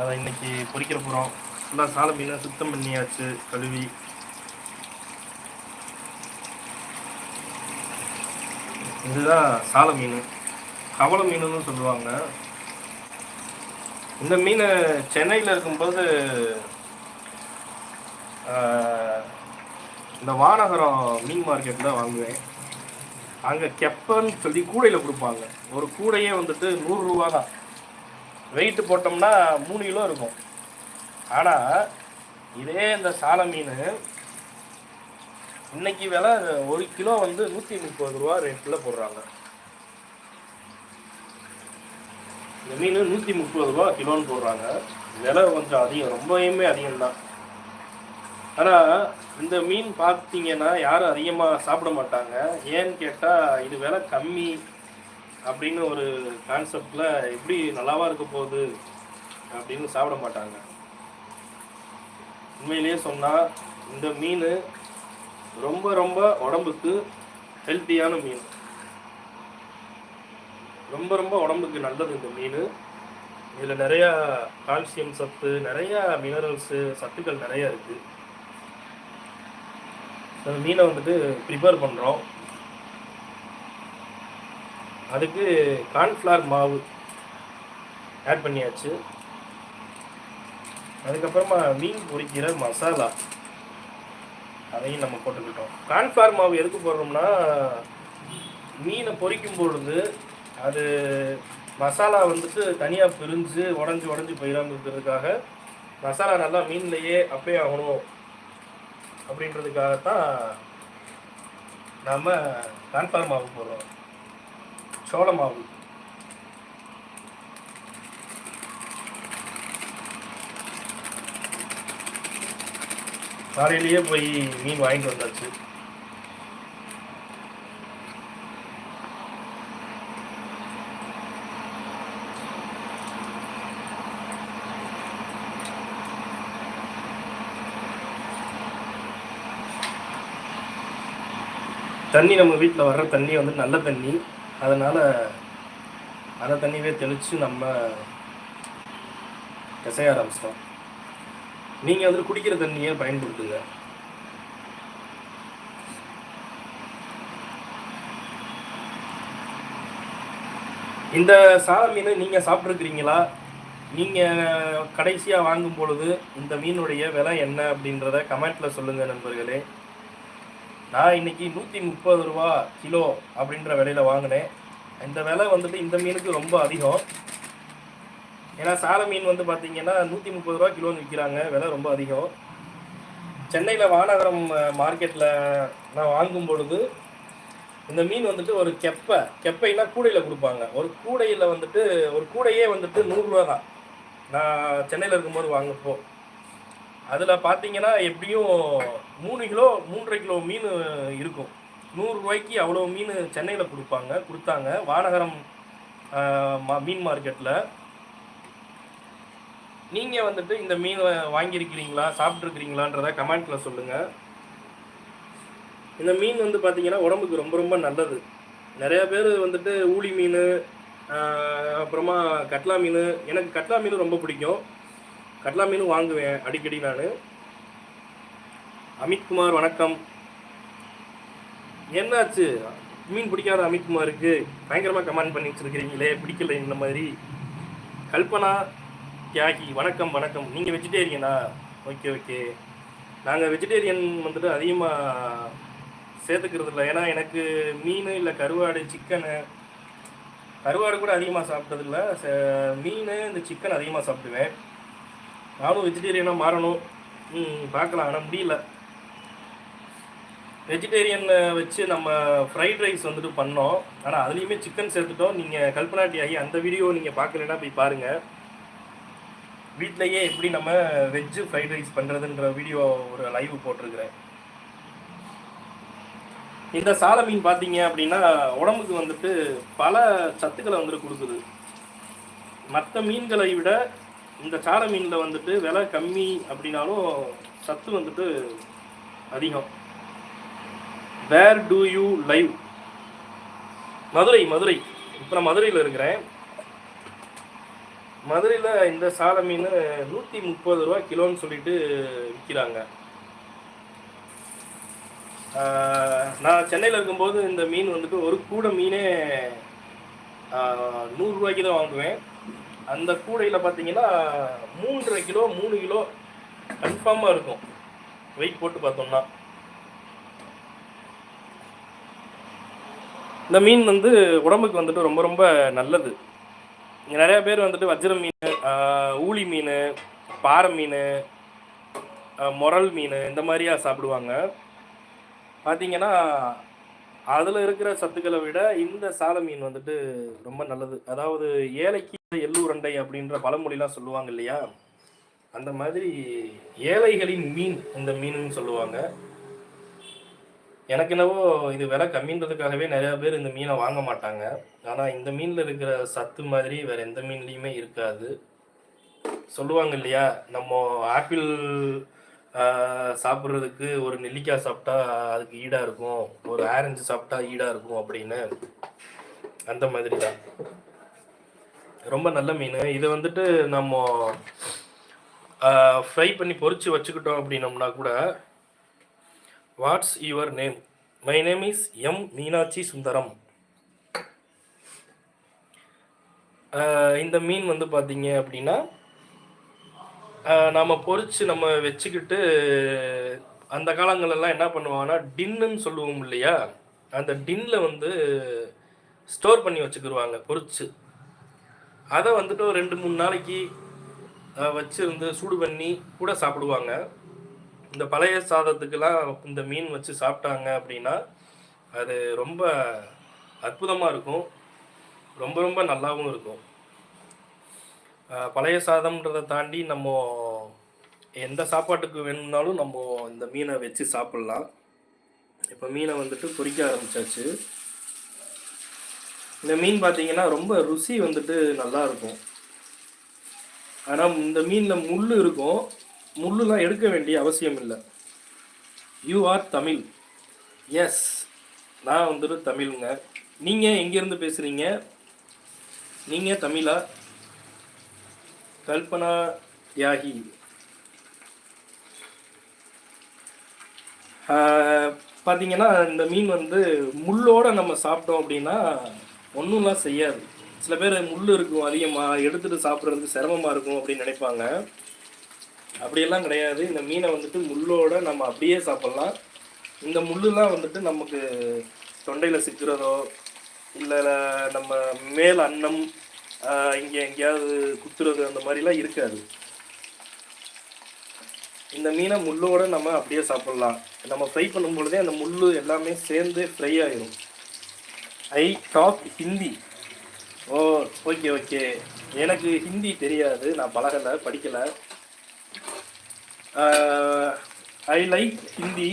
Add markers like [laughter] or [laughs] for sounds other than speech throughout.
அதை இன்றைக்கி பொரிக்கிற போகிறோம் ஃபுல்லாக சாலை மீனை சுத்தம் பண்ணியாச்சு கழுவி. இதுதான் சாலை மீன். கவள மீனுன்னு சொல்லுவாங்க. இந்த மீன் சென்னையில் இருக்கும்போது இந்த வானகரம் மீன் மார்க்கெட்டில் வாங்குவேன். அங்கே கெப்பன்னு சொல்லி கூடையில் கொடுப்பாங்க. ஒரு கூடையே வந்துட்டு நூறுரூவா தான் வெயிட்டு போட்டோம்னா மூணு கிலோ இருக்கும். ஆனால் இதே இந்த சால மீன் இன்னைக்கு விலை ஒரு கிலோ வந்து நூற்றி முப்பது ரூபா ரேட்டில் போடுறாங்க. இந்த மீன் நூற்றி முப்பது ரூபா கிலோன்னு போடுறாங்க. விலை கொஞ்சம் அதிகம் ரொம்பவுமே அதிகம்தான். ஆனால் இந்த மீன் பார்த்தீங்கன்னா யாரும் அதிகமாக சாப்பிட மாட்டாங்க. ஏன்னு கேட்டால் இது விலை கம்மி. அப்படின்னு ஒரு கான்செப்டில் எப்படி நல்லாவா இருக்க போகுது அப்படின்னு சாப்பிட மாட்டாங்க. உண்மையிலேயே சொன்னால் இந்த மீன் ரொம்ப ரொம்ப உடம்புக்கு ஹெல்த்தியான மீன். ரொம்ப ரொம்ப உடம்புக்கு நல்லது இந்த மீன். இதில் நிறையா கால்சியம் சத்து நிறையா மினரல்ஸு சத்துக்கள் நிறையா இருக்குது அந்த மீனை வந்துட்டு ப்ரிப்பேர் பண்ணுறோம் அதுக்கு கார்ன்ஃப்ளவர் மாவு ஆட் பண்ணியாச்சு. அதுக்கப்புறமா மீன் பொரிக்கிற மசாலா அதையும் நம்ம போட்டுக்கிட்டோம். கார்ன்ஃப்ளவர் மாவு எதுக்கு போடுறோம்னா மீனை பொரிக்கும் பொழுது அது மசாலா வந்துட்டு தனியாக பிரிஞ்சு உடஞ்சி உடஞ்சி போயிடாமல் இருக்கிறதுக்காக மசாலா நல்லா மீன்லேயே அப்படியே ஆகணும் அப்படின்றதுக்காகத்தான் நாம் கான்ஃபார்ம் மாவு போடுறோம். சோளமாகும். காலையிலேயே போய் மீன் வாங்கிட்டு வந்தாச்சு. தண்ணி நம்ம வீட்டில் வர்ற தண்ணி வந்து நல்ல தண்ணி. அதனால் அந்த தண்ணியவே தெளித்து நம்ம கசைய ஆரம்பிச்சிட்டோம். நீங்கள் வந்து குடிக்கிற தண்ணியை பயன்படுத்துங்க. இந்த சால மீன் நீங்கள் சாப்பிட்ருக்கிறீங்களா நீங்கள் கடைசியாக வாங்கும் பொழுது இந்த மீனுடைய விலை என்ன அப்படின்றத கமெண்ட்டில் சொல்லுங்கள் நண்பர்களே. நான் இன்னைக்கு நூற்றி முப்பது ரூபா கிலோ அப்படின்ற விலையில வாங்கினேன். இந்த விலை வந்துட்டு இந்த மீனுக்கு ரொம்ப அதிகம். ஏன்னா சால மீன் வந்து பார்த்தீங்கன்னா நூற்றி முப்பது ரூபா கிலோன்னு விற்கிறாங்க விலை ரொம்ப அதிகம். சென்னையில் வானகரம் மார்க்கெட்டில் நான் வாங்கும் பொழுது இந்த மீன் வந்துட்டு ஒரு கெப்பை கெப்பைனா கூடையில் கொடுப்பாங்க. ஒரு கூடையில் வந்துட்டு ஒரு கூடையே வந்துட்டு நூறுரூவா தான். நான் சென்னையில் இருக்கும்போது வாங்கப்போ அதில் பார்த்தீங்கன்னா எப்படியும் மூணு கிலோ மூன்றரை கிலோ மீன் இருக்கும். நூறுரூவாய்க்கு அவ்வளோ மீன் சென்னையில் கொடுப்பாங்க கொடுத்தாங்க. வானகரம் மா- மீன் மார்க்கெட்டில் நீங்கள் வந்துட்டு இந்த மீன் வாங்கியிருக்கிறீங்களா சாப்பிட்ருக்கிறீங்களான்றத கமெண்ட்டில் சொல்லுங்கள் இந்த மீன் வந்து பார்த்தீங்கன்னா உடம்புக்கு ரொம்ப ரொம்ப நல்லது. நிறையா பேர் வந்துட்டு ஊளி மீன் அப்புறமா கட்லா மீன். எனக்கு கட்லா மீன் ரொம்ப பிடிக்கும். கட்லா மீன் வாங்குவேன் அடிக்கடி நான். அமித்குமார் வணக்கம். என்னாச்சு? மீன் பிடிக்காத அமித்குமாருக்கு பயங்கரமாக கமெண்ட் பண்ணி வச்சுருக்கிறீங்களே பிடிக்கல இந்த மாதிரி. கல்பனா தியாகி வணக்கம் வணக்கம். நீங்கள் வெஜிடேரியனா ஓகே ஓகே நாங்கள் வெஜிடேரியன் வந்துட்டு அதிகமாக சேர்த்துக்கிறது இல்லை ஏன்னா எனக்கு மீன் இல்லை கருவாடு சிக்கனு கருவாடு கூட அதிகமாக சாப்பிட்டதில்ல. ச- மீன் இந்த சிக்கன் அதிகமாக சாப்பிடுவேன். நானும் வெஜிடேரியனாக மாறணும். பார்க்கலாம். ஆனால் முடியல. வெஜிடேரியனை வச்சு நம்ம ஃப்ரைட் ரைஸ் வந்துட்டு பண்ணோம். ஆனால் அதுலேயுமே சிக்கன் சேர்த்துட்டோம். நீங்கள் கல்பனாட்டி ஆகி அந்த வீடியோ நீங்கள் பார்க்கலன்னா போய் பாருங்கள் வீட்டிலையே எப்படி நம்ம வெஜ்ஜு ஃப்ரைட் ரைஸ் பண்ணுறதுன்ற வீடியோ ஒரு லைவ் போட்டிருக்கிறேன். இந்த சால மீன் பார்த்தீங்க அப்படின்னா உடம்புக்கு வந்துட்டு பல சத்துக்களை வந்துட்டு கொடுக்குது. மற்ற மீன்களை விட இந்த சார மீனில் வந்துட்டு விலை கம்மி அப்படின்னாலும் சத்து வந்துட்டு அதிகம். Where do you live Madurai Madurai. இப்போ நான் மதுரையில் இருக்கிறேன். மதுரையில் இந்த சால மீன் நூற்றி முப்பது ரூபா கிலோன்னு சொல்லிட்டு விற்கிறாங்க நான் சென்னையில் இருக்கும்போது இந்த மீன் வந்துட்டு ஒரு கூடை மீனே நூறுரூவாய்க்கு தான் வாங்குவேன். அந்த கூடையில் பார்த்தீங்கன்னா மூன்றரை கிலோ மூணு கிலோ கன்ஃபார்மாக இருக்கும். வெயிட் போட்டு பார்த்தோம்னா. இந்த மீன் வந்து உடம்புக்கு வந்துட்டு ரொம்ப ரொம்ப நல்லது. இங்கே நிறையா பேர் வந்துட்டு வஜ்ரம் மீன் ஊளி மீன் பாறை மீன் முரல் மீன் இந்த மாதிரியா சாப்பிடுவாங்க. பார்த்தீங்கன்னா அதில் இருக்கிற சத்துக்களை விட இந்த சால மீன் வந்துட்டு ரொம்ப நல்லது. அதாவது ஏழைக்கு எள்ளூரண்டை அப்படின்ற பழமொழிலாம் சொல்லுவாங்க இல்லையா? அந்த மாதிரி ஏழைகளின் மீன் இந்த மீனுன்னு சொல்லுவாங்க. எனக்கு என்னவோ இது விலை கம்மின்றதுக்காகவே நிறைய பேர் இந்த மீனை வாங்க மாட்டாங்க. ஆனால் இந்த மீனில் இருக்கிற சத்து மாதிரி வேற எந்த மீன்லேயுமே இருக்காது. சொல்லுவாங்க இல்லையா? நம்ம ஆப்பிள் சாப்பிட்றதுக்கு ஒரு நெல்லிக்காய் சாப்பிட்டா அதுக்கு ஈடாக இருக்கும். ஒரு ஆரஞ்சு சாப்பிட்டா ஈடாக இருக்கும் அப்படின்னு. அந்த மாதிரி தான் ரொம்ப நல்ல மீன். இது வந்துட்டு நம்ம ஃப்ரை பண்ணி பொறிச்சு வச்சுக்கிட்டோம் அப்படின்னம்னா கூட what's your name my name is M Meenakshi Sundaram இந்த மீன் வந்து பார்த்தீங்க அப்படின்னா நாம் பொறிச்சு நம்ம வச்சுக்கிட்டு அந்த காலங்களெல்லாம் என்ன பண்ணுவாங்கன்னா டின்னுன்னு சொல்லுவோம் இல்லையா? அந்த டின்னில் வந்து ஸ்டோர் பண்ணி வச்சுக்கிடுவாங்க பொரிச்சு அதை வந்துட்டு ஒரு ரெண்டு மூணு நாளைக்கு வச்சுருந்து வச்சிருந்து சூடு பண்ணி கூட சாப்பிடுவாங்க. இந்த பழைய சாதத்துக்கெல்லாம் இந்த மீன் வச்சு சாப்பிட்டாங்க அப்படின்னா அது ரொம்ப அற்புதமாக இருக்கும். ரொம்ப ரொம்ப நல்லாவும் இருக்கும். பழைய சாதம்ன்றதை தாண்டி நம்ம எந்த சாப்பாட்டுக்கு வேணும்னாலும் நம்ம இந்த மீனை வச்சு சாப்பிட்லாம். இப்போ மீனை வந்துட்டு பொறிக்க ஆரம்பிச்சாச்சு. இந்த மீன் பார்த்தீங்கன்னா ரொம்ப ருசி வந்துட்டு நல்லா இருக்கும் ஆனால் இந்த மீனில் முள் இருக்கும். முள்ளுலாம் எடுக்க வேண்டிய அவசியம் இல்லை யூ ஆர் தமிழ். எஸ் நான் வந்துட்டு தமிழுங்க. நீங்கள் எங்கேருந்து பேசுகிறீங்க நீங்கள் தமிழா? கல்பனா தியாகி. பார்த்தீங்கன்னா இந்த மீன் வந்து முள்ளோடு நம்ம சாப்பிட்டோம் அப்படின்னா ஒன்றும்லாம் செய்யாது. சில பேர் முள் இருக்கும் அதிகமாக எடுத்துகிட்டு சாப்பிட்றது சிரமமாக இருக்கும் அப்படின்னு நினைப்பாங்க. அப்படியெல்லாம் கிடையாது. இந்த மீனை வந்துட்டு முள்ளோட நம்ம அப்படியே சாப்பிட்லாம். இந்த முள்ளுலாம் வந்துட்டு நமக்கு தொண்டையில் சிக்கிறதோ இல்லை நம்ம மேல் அன்னம் இங்கே எங்கேயாவது குத்துறது அந்த மாதிரிலாம் இருக்காது. இந்த மீனை முள்ளோட நம்ம அப்படியே சாப்பிட்லாம். நம்ம ஃப்ரை பண்ணும் பொழுதே அந்த முள் எல்லாமே சேர்ந்து ஃப்ரை ஆயிரும். I talk Hindi oh okay okay எனக்கு ஹிந்தி தெரியாது. நான் பழகலை படிக்கலை. ஐ லைக் ஹிந்தி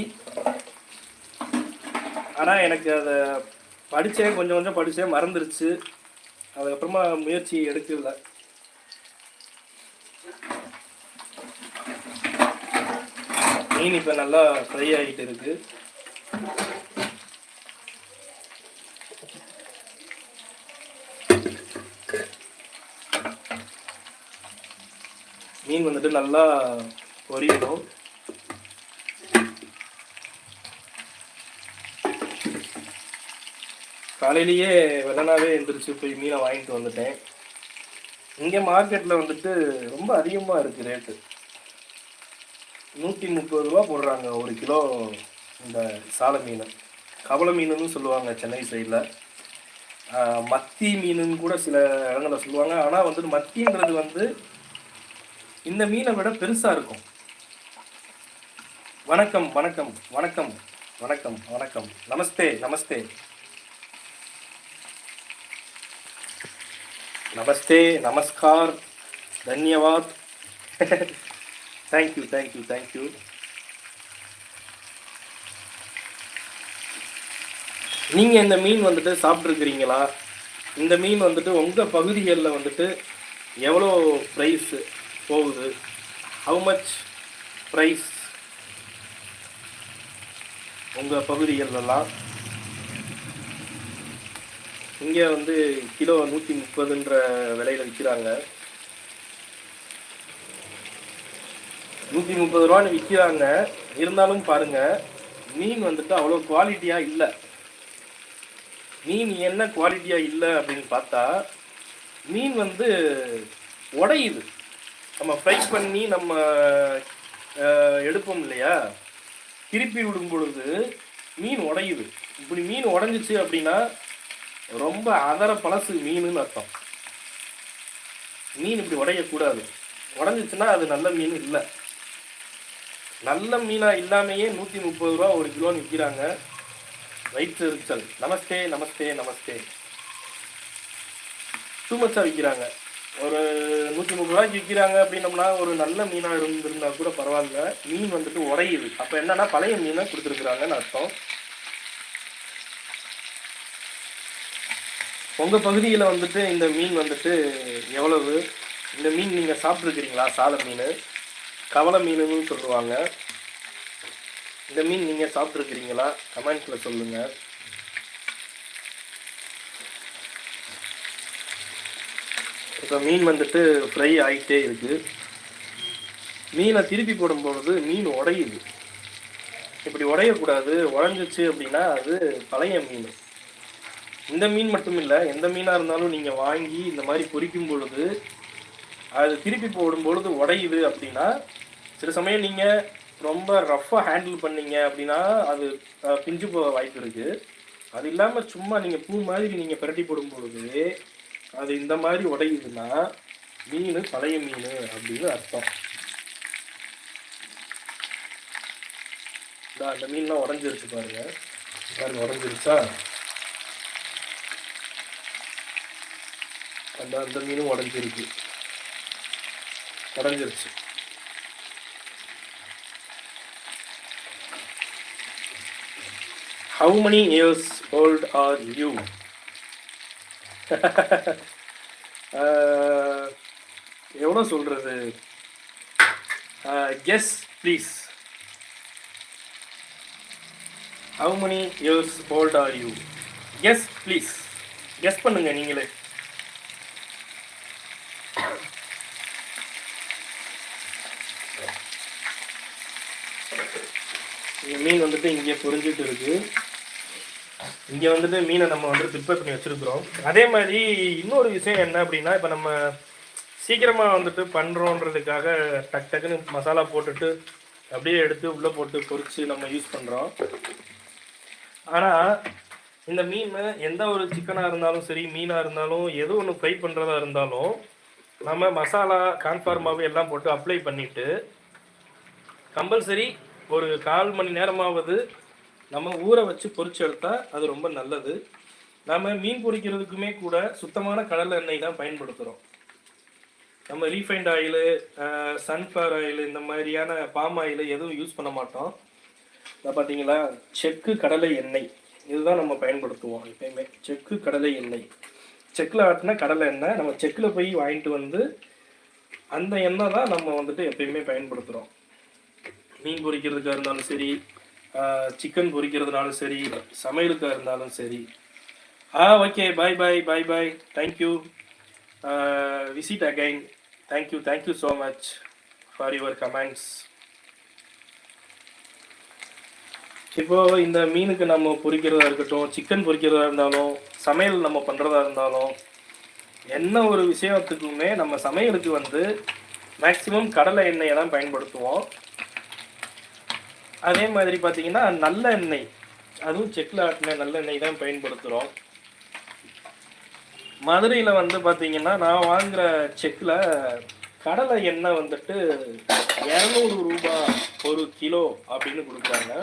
ஆனால் எனக்கு அதை படித்தேன் கொஞ்சம் கொஞ்சம் படித்தேன் மறந்துருச்சு. அதுக்கப்புறமா முயற்சி எடுக்கல. மீன் இப்போ நல்லா ஃப்ரை ஆகிட்டு இருக்குது மீன் வந்துட்டு நல்லா பொரியணும். காலையிலேயே வெள்ளனாவே எழுந்திரிச்சு போய் மீனை வாங்கிட்டு வந்துட்டேன். இங்கே மார்க்கெட்டில் வந்துட்டு ரொம்ப அதிகமாக இருக்குது ரேட்டு நூற்றி முப்பது ரூபா போடுறாங்க ஒரு கிலோ இந்த சால மீன். கவலை மீனுன்னு சொல்லுவாங்க சென்னை சைடில் மத்தி மீனுன்னு கூட சில இடங்களில் சொல்லுவாங்க. ஆனால் வந்து மத்தின்றது வந்து இந்த மீனை விட பெருசாக இருக்கும். வணக்கம் வணக்கம் வணக்கம் வணக்கம் வணக்கம். நமஸ்தே நமஸ்தே. நமஸ்தே நமஸ்கார். தன்யவாத். Thank you thank you thank you நீங்கள் இந்த மீன் வந்துட்டு சாப்பிட்ருக்கிறீங்களா இந்த மீன் வந்துட்டு உங்கள் பகுதிகளில் வந்துட்டு எவ்வளோ ப்ரைஸு போகுது? ஹவு மச் ப்ரைஸ் உங்கள் பகுதிகளெல்லாம்? இங்கே வந்து கிலோ நூற்றி முப்பதுன்ற விலையில் விற்கிறாங்க நூற்றி முப்பது ரூபான்னு விற்கிறாங்க இருந்தாலும் பாருங்கள் மீன் வந்துட்டு அவ்வளோ குவாலிட்டியாக இல்லை. மீன் என்ன குவாலிட்டியாக இல்லை அப்படின்னு பார்த்தா மீன் வந்து உடையுது நம்ம ஃப்ரை பண்ணி நம்ம எடுப்போம் இல்லையா? திருப்பி விடும் பொழுது மீன் உடையுது. இப்படி மீன் உடஞ்சிச்சு அப்படின்னா ரொம்ப அதர பழசு மீனுன்னு அர்த்தம். மீன் இப்படி உடையக்கூடாது. உடஞ்சிச்சுன்னா அது நல்ல மீன் இல்லை. நல்ல மீனாக இல்லாமையே நூற்றி முப்பது ரூபா ஒரு கிலோன்னு விற்கிறாங்க. வயிற்றுச்சல் நமஸ்தே நமஸ்தே நமஸ்தே. டூ விற்கிறாங்க ஒரு நூற்றி முப்பது ரூபாய்க்கு விற்கிறாங்க அப்படின்னம்னா ஒரு நல்ல மீனாக இருந்திருந்தா கூட பரவாயில்ல. மீன் வந்துட்டு உடையுது. அப்போ என்னன்னா பழைய மீனாக கொடுத்துருக்குறாங்கன்னு அர்த்தம். உங்கள் பகுதியில் வந்துட்டு இந்த மீன் வந்துட்டு எவ்வளவு? இந்த மீன் நீங்கள் சாப்பிட்ருக்கிறீங்களா சாலை மீன். கவலை மீனுன்னு சொல்லுவாங்க. இந்த மீன் நீங்கள் சாப்பிட்ருக்கிறீங்களா கமெண்ட்ஸில் சொல்லுங்கள் இப்போ மீன் வந்துட்டு ஃப்ரை ஆகிட்டே இருக்குது மீனை திருப்பி போடும்பொழுது மீன் உடையுது. இப்படி உடையக்கூடாது. உடஞ்சிச்சு அப்படின்னா அது பழைய மீன். இந்த மீன் மட்டும் இல்லை எந்த மீனாக இருந்தாலும் நீங்கள் வாங்கி இந்த மாதிரி பொரிக்கும் பொழுது அது திருப்பி போடும் பொழுது உடையுது அப்படின்னா சில சமயம் நீங்கள் ரொம்ப ரஃப்பாக ஹேண்டில் பண்ணீங்க அப்படின்னா அது பிஞ்சு போக வாய்ப்பு இருக்குது அது இல்லாமல் சும்மா நீங்கள் பூ மாதிரி நீங்கள் பிரட்டி போடும் பொழுது அது இந்த மாதிரி உடையுதுன்னா மீன் பழைய மீன் அப்படின்னு அர்த்தம். அந்த மீன்லாம் உடஞ்சிருச்சு பாருங்க. பாருங்க உடஞ்சிருச்சா? அந்த அந்த மீனும் உடஞ்சிருக்கு. உடஞ்சிருச்சு. How many years old are you எவ்வளோ சொல்கிறது guess please how many years old are you guess please guess பண்ணுங்கள் நீங்களே. மீன் வந்துட்டு இங்கே பொறிஞ்சிட்டு இருக்கு. இங்கே வந்துட்டு மீனை நம்ம வந்துட்டு ப்ரிப்பேர் பண்ணி வச்சுருக்குறோம். அதே மாதிரி இன்னொரு விஷயம் என்ன அப்படின்னா இப்போ நம்ம சீக்கிரமாக வந்துட்டு பண்ணுறோன்றதுக்காக டக் டக்குன்னு மசாலா போட்டுட்டு அப்படியே எடுத்து உள்ளே போட்டு பொறிச்சு நம்ம யூஸ் பண்ணுறோம் ஆனால் இந்த மீன் எந்த ஒரு சிக்கனாக இருந்தாலும் சரி மீனாக இருந்தாலும் எது ஒன்று ஃப்ரை பண்ணுறதா இருந்தாலும் நம்ம மசாலா கான்ஃபார்மாவே எல்லாம் போட்டு அப்ளை பண்ணிவிட்டு கம்பல்சரி ஒரு கால் மணி நேரமாவது நம்ம ஊற வச்சு பொறிச்சு எடுத்தால் அது ரொம்ப நல்லது. நம்ம மீன் பொறிக்கிறதுக்குமே கூட சுத்தமான கடலை எண்ணெய் தான் பயன்படுத்துகிறோம் நம்ம ரீஃபைண்ட் ஆயிலு சன்ஃப்ளவர் ஆயில் இந்த மாதிரியான பாம் ஆயில் எதுவும் யூஸ் பண்ண மாட்டோம். இதை பார்த்தீங்களா செக்கு கடலை எண்ணெய். இதுதான் நம்ம பயன்படுத்துவோம் எப்பயுமே. செக்கு கடலை எண்ணெய். செக்கில் ஆட்டின கடலை எண்ணெய் நம்ம செக்கில் போய் வாங்கிட்டு வந்து அந்த எண்ணெய் தான் நம்ம வந்துட்டு எப்பயுமே பயன்படுத்துகிறோம் மீன் பொரிக்கிறதுக்காக இருந்தாலும் சரி சிக்கன் பொரிக்கிறதுனாலும் சரி சமையலுக்காக இருந்தாலும் சரி. ஆ okay bye bye bye bye thank you visit again thank you thank you so much for your comments இப்போ இந்த மீனுக்கு நம்ம பொரிக்கிறதா இருக்கட்டும் சிக்கன் பொரிக்கிறதா இருந்தாலும் சமையல் நம்ம பண்ணுறதா இருந்தாலும் என்ன ஒரு விஷயத்துக்குமே நம்ம சமையலுக்கு வந்து மேக்சிமம் கடலை எண்ணெயை தான் பயன்படுத்துவோம். அதே மாதிரி பார்த்தீங்கன்னா நல்ல எண்ணெய். அதுவும் செக்கில் ஆட்டின நல்ல எண்ணெய் தான் பயன்படுத்துகிறோம் மதுரையில் வந்து பார்த்தீங்கன்னா நான் வாங்குகிற செக்கில் கடலை எண்ணெய் வந்துட்டு இரநூறு ரூபா ஒரு கிலோ அப்படின்னு கொடுக்குறாங்க.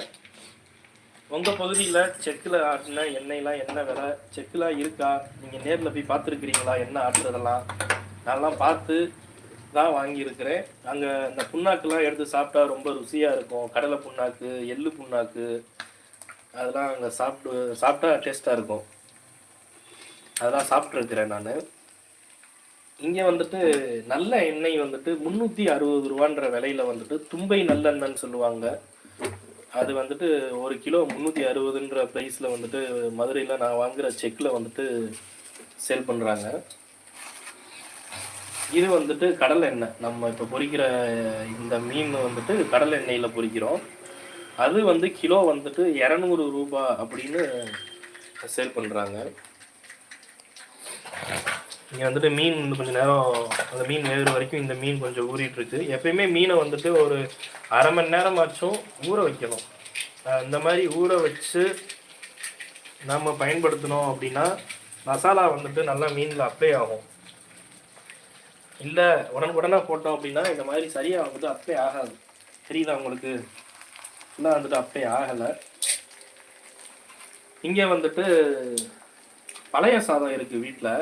உங்கள் பகுதியில் செக்கில் ஆட்டின எண்ணெய்லாம் என்ன விலை? செக்கில் இருக்கா? நீங்கள் நேரில் போய் பார்த்துருக்குறீங்களா? எண்ணெய் ஆட்டுறதெல்லாம்? நல்லா பார்த்து தான் வாங்கியிருக்கிறேன். அங்கே இந்த புண்ணாக்குலாம் எடுத்து சாப்பிட்டா ரொம்ப ருசியாக இருக்கும். கடலை புண்ணாக்கு எள்ளு புண்ணாக்கு அதெல்லாம் அங்கே சாப்பிட்டு சாப்பிட்டா டேஸ்ட்டாக இருக்கும். அதெல்லாம் சாப்பிட்ருக்கிறேன் நான். இங்கே வந்துட்டு நல்ல எண்ணெய் வந்துட்டு முந்நூற்றி அறுபது ரூபான்ற விலையில வந்துட்டு தும்பை நல்லெண்ணெய்ன்னு சொல்லுவாங்க. அது வந்துட்டு ஒரு கிலோ முந்நூற்றி அறுபதுன்ற ப்ரைஸில் வந்துட்டு மதுரையில் நான் வாங்குகிற செக்கில் வந்துட்டு சேல் பண்ணுறாங்க இது வந்துட்டு கடல் எண்ணெய். நம்ம இப்போ பொறிக்கிற இந்த மீன் வந்துட்டு கடல் எண்ணெயில் பொறிக்கிறோம். அது வந்து கிலோ வந்துட்டு இரநூறு ரூபாய் அப்படின்னு சேல் பண்ணுறாங்க இங்கே வந்துட்டு மீன் வந்து கொஞ்சம் நேரம் அந்த மீன் வேகிற வரைக்கும் இந்த மீன் கொஞ்சம் ஊறிட்டுருக்கு. எப்பயுமே மீனை வந்துட்டு ஒரு அரை மணி நேரமாச்சும் ஊற வைக்கணும். இந்த மாதிரி ஊற வச்சு நம்ம பயன்படுத்தினோம் அப்படின்னா மசாலா வந்துட்டு நல்லா மீனில் அப்ளை ஆகும். இல்லை உடனுக்குடனே போட்டோம் அப்படின்னா இந்த மாதிரி சரியாக வந்துட்டு அப்பே ஆகாது. தெரியுதா உங்களுக்கு? ஃபுல்லாக வந்துட்டு அப்பே ஆகலை. இங்கே வந்துட்டு பழைய சாதம் இருக்குது வீட்டில்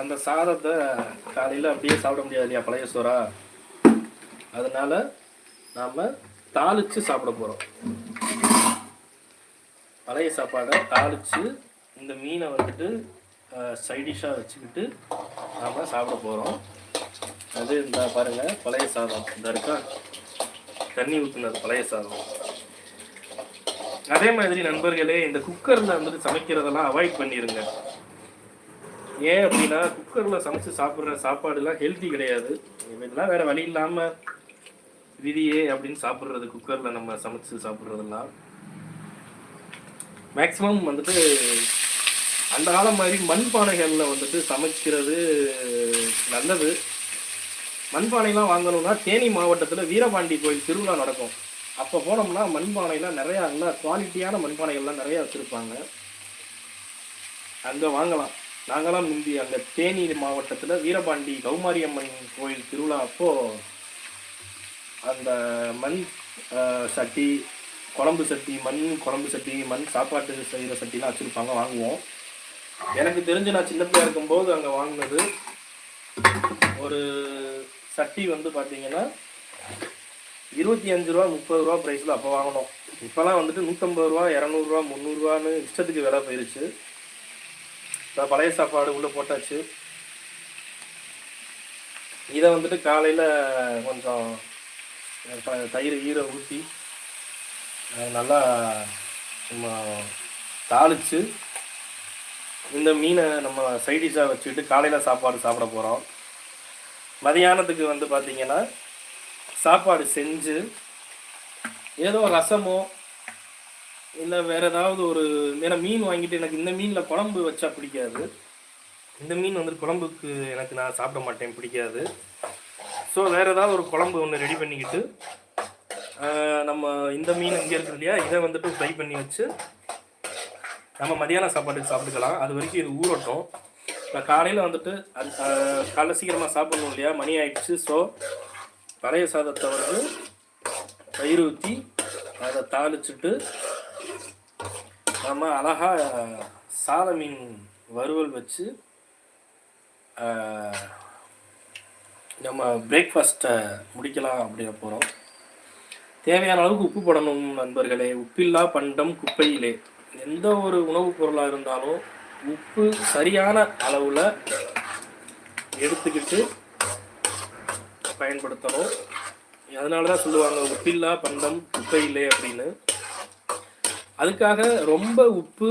அந்த சாதத்தை காலையில் அப்படியே சாப்பிட முடியாது இல்லையா பழைய சோறா? அதனால் நாம் தாளித்து சாப்பிட போகிறோம் பழைய சாப்பாடை தாளித்து இந்த மீனை வந்துட்டு சைடிஷாக வச்சுக்கிட்டு நாம் சாப்பிட போகிறோம் அது இந்த பாருங்கள் பழைய சாதம். இந்த இருக்கா? தண்ணி ஊற்றுனது பழைய சாதம். அதே மாதிரி நண்பர்களே இந்த குக்கரில் வந்துட்டு சமைக்கிறதெல்லாம் அவாய்ட் பண்ணிடுங்க ஏன் அப்படின்னா குக்கரில் சமைச்சு சாப்பிட்ற சாப்பாடுலாம் ஹெல்த்தி கிடையாது. இதெல்லாம் வேறு வழி இல்லாமல் விதியே அப்படின்னு சாப்பிட்றது குக்கரில் நம்ம சமைச்சு சாப்பிட்றதெல்லாம். மேக்ஸிமம் வந்துட்டு அந்த காலம் மாதிரி மண்பானைகளில் வந்துட்டு சமைக்கிறது நல்லது. மண்பானைலாம் வாங்கணும்னா தேனி மாவட்டத்தில் வீரபாண்டி கோயில் திருவிழா நடக்கும். அப்போ போனோம்னா மண்பானைலாம் நிறையா நல்லா குவாலிட்டியான மண்பானைகள்லாம் நிறையா வச்சுருப்பாங்க. அங்கே வாங்கலாம். நாங்களாம் முந்தி அந்த தேனி மாவட்டத்தில் வீரபாண்டி கௌமாரியம்மன் கோயில் திருவிழா அப்போ அந்த மண் சட்டி குழம்பு சட்டி மண் குழம்பு சட்டி மண் சாப்பாட்டு செய்கிற சட்டிலாம் வச்சுருப்பாங்க வாங்குவோம். எனக்கு தெரிஞ்சு நான் சின்ன பிள்ளையா இருக்கும்போது அங்கே வாங்கினது ஒரு சட்டி வந்து பார்த்தீங்கன்னா இருபத்தி அஞ்சு ரூபா முப்பது ரூபா ப்ரைஸில் அப்போ வாங்கினோம் இப்போலாம் வந்துட்டு நூற்றம்பது ரூபா இரநூறுவா முந்நூறுரூவான்னு இஷ்டத்துக்கு விலை போயிருச்சு. இப்போ பழைய சாப்பாடு உள்ளே போட்டாச்சு. இதை வந்துட்டு காலையில் கொஞ்சம் த- தயிர் ஈரை ஊற்றி நல்லா சும்மா தாளித்து இந்த மீனை நம்ம சைடிஷாக வச்சுக்கிட்டு காலையில் சாப்பாடு சாப்பிட போகிறோம் மதியானத்துக்கு வந்து பார்த்திங்கன்னா சாப்பாடு செஞ்சு ஏதோ ரசமோ இல்லை வேறு ஏதாவது ஒரு ஏன்னா மீன் வாங்கிட்டு எனக்கு இந்த மீனில் குழம்பு வச்சா பிடிக்காது. இந்த மீன் வந்து குழம்புக்கு எனக்கு நான் சாப்பிட மாட்டேன் பிடிக்காது. ஸோ வேறு ஏதாவது ஒரு குழம்பு ஒன்று ரெடி பண்ணிக்கிட்டு நம்ம இந்த மீன் இங்கே இருக்குது இல்லையா இதை வந்துட்டு ஃப்ரை பண்ணி வச்சு நம்ம மதியான சாப்பாட்டுக்கு சாப்பிட்டுக்கலாம். அது வரைக்கும் இது ஊறட்டும். இப்போ காலையில் வந்துட்டு அது காலைல சீக்கிரமாக சாப்பிடணும் இல்லையா? மணி ஆயிடுச்சு. ஸோ பழைய சாதத்தை வந்து பயிர் ஊற்றி அதை தாளிச்சுட்டு நம்ம அழகாக சால மீன் வறுவல் வச்சு நம்ம பிரேக்ஃபாஸ்ட்டை முடிக்கலாம் அப்படின்னு போகிறோம் தேவையான அளவுக்கு உப்பு போடணும் நண்பர்களே. உப்பில்லா பண்டம் குப்பையிலே. எந்த ஒரு உணவுப் பொருளாக இருந்தாலும் உப்பு சரியான அளவில் எடுத்துக்கிட்டு பயன்படுத்தணும். அதனால தான் சொல்லுவாங்க உப்பில்லா பண்டம் இல்லை அப்படின்னு. அதுக்காக ரொம்ப உப்பு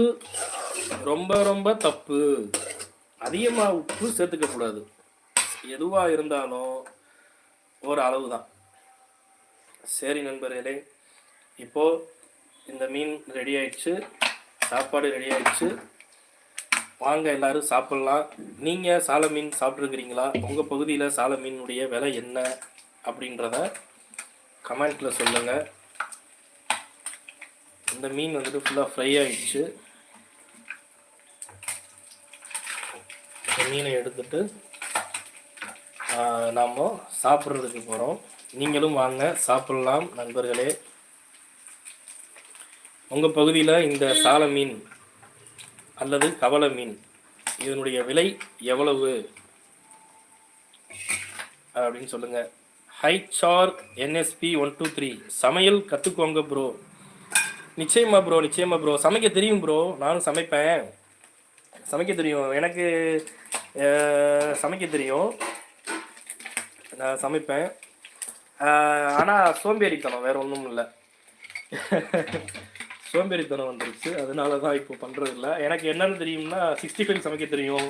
ரொம்ப ரொம்ப தப்பு. அதிகமாக உப்பு சேர்த்துக்க கூடாது. எதுவாக இருந்தாலும் ஒரு அளவு தான் சரி நண்பர்களே இப்போது இந்த மீன் ரெடி ஆயிடுச்சு சாப்பாடு ரெடி ஆயிடுச்சு. வாங்க எல்லாரும் சாப்பிட்லாம். நீங்கள் சால மீன் சாப்பிட்ருக்கிறீங்களா உங்கள் பகுதியில் சால மீனுடைய விலை என்ன? அப்படின்றத கமெண்ட்டில் சொல்லுங்கள் இந்த மீன் வந்துட்டு ஃபுல்லாக ஃப்ரை ஆயிடுச்சு. இந்த மீனை எடுத்துட்டு நாம் சாப்பிட்றதுக்கு போகிறோம் நீங்களும் வாங்க சாப்பிட்லாம் நண்பர்களே. உங்கள் பகுதியில் இந்த சால மீன் அல்லது கவல மீன். இதனுடைய விலை எவ்வளவு? அப்படின்னு சொல்லுங்க. ஹைச்சார் என்எஸ்பி ஒன் டூ த்ரீ சமையல் கற்றுக்கோங்க ப்ரோ நிச்சயமா ப்ரோ நிச்சயமா ப்ரோ சமைக்க தெரியும் ப்ரோ நானும் சமைப்பேன். சமைக்க தெரியும். எனக்கு சமைக்க தெரியும். நான் சமைப்பேன். ஆனால் சோம்பேறித்தனம் வேற ஒன்றும் இல்லை. [laughs] சோம்பேறித்தனம் வந்துருச்சு. அதனால தான் இப்போ பண்ணுறது இல்லை எனக்கு என்னென்னு தெரியும்னா சிக்ஸ்டி ஃபைவ் சமைக்க தெரியும்.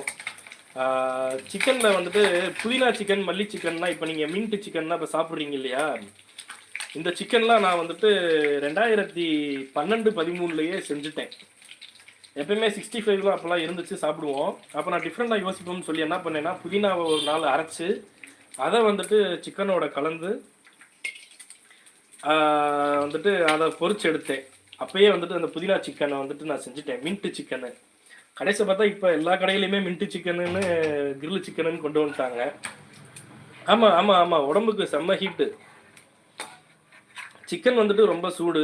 சிக்கனில் வந்துட்டு புதினா சிக்கன் மல்லி சிக்கன்னா இப்போ நீங்கள் மின்ட்டு சிக்கன்லாம் இப்போ சாப்பிட்றீங்க இல்லையா? இந்த சிக்கன்லாம் நான் வந்துட்டு ரெண்டாயிரத்தி பன்னெண்டு பதிமூணுலேயே செஞ்சுட்டேன். எப்பயுமே சிக்ஸ்டி ஃபைவ்லாம் அப்போல்லாம் இருந்துச்சு சாப்பிடுவோம். அப்போ நான் டிஃப்ரெண்ட்டாக யோசிப்போம்னு சொல்லி என்ன பண்ணேன்னா புதினாவை ஒரு நாள் அரைச்சு அதை வந்துட்டு சிக்கனோட கலந்து வந்துட்டு அதை பொறிச்சு எடுத்தேன். அப்பயே வந்துட்டு அந்த புதினா சிக்கனை வந்துட்டு நான் செஞ்சுட்டேன். மின்ட்டு சிக்கனு கடைசி பார்த்தா இப்போ எல்லா கடையிலையுமே மின்ட்டு சிக்கனுன்னு கிரில் சிக்கனுன்னு கொண்டு வந்துட்டாங்க. ஆமாம் ஆமாம் ஆமாம் உடம்புக்கு செம்ம ஹீட்டு சிக்கன் வந்துட்டு ரொம்ப சூடு.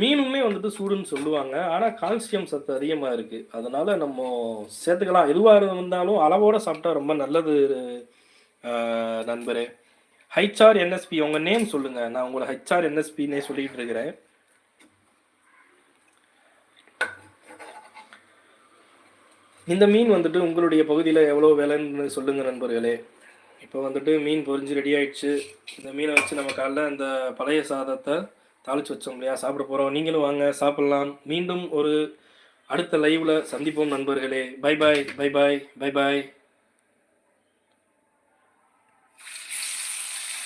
மீனுமே வந்துட்டு சூடுன்னு சொல்லுவாங்க. ஆனால் கால்சியம் சத்து அதிகமாக இருக்குது அதனால நம்ம சேர்த்துக்கலாம். எதுவாக இருந்தாலும் அளவோட சாப்பிட்டா ரொம்ப நல்லது நண்பரே. ஹைச்ஆர் என்எஸ்பி உங்கள் நேம் சொல்லுங்கள் நான் உங்களை ஹைச்ஆர் என்எஸ்பின்னே சொல்லிகிட்டு இருக்கிறேன். இந்த மீன் வந்துட்டு உங்களுடைய பகுதியில் எவ்வளோ விலைன்னு சொல்லுங்கள் நண்பர்களே. இப்போ வந்துட்டு மீன் பொறிஞ்சு ரெடி ஆயிடுச்சு. இந்த மீனை வச்சு நம்ம காலைல இந்த பழைய சாதத்தை தாளிச்சு வச்சோம் இல்லையா? சாப்பிட போகிறோம் நீங்களும் வாங்க சாப்பிட்லாம். மீண்டும் ஒரு அடுத்த லைவில் சந்திப்போம் நண்பர்களே. Bye bye bye bye bye bye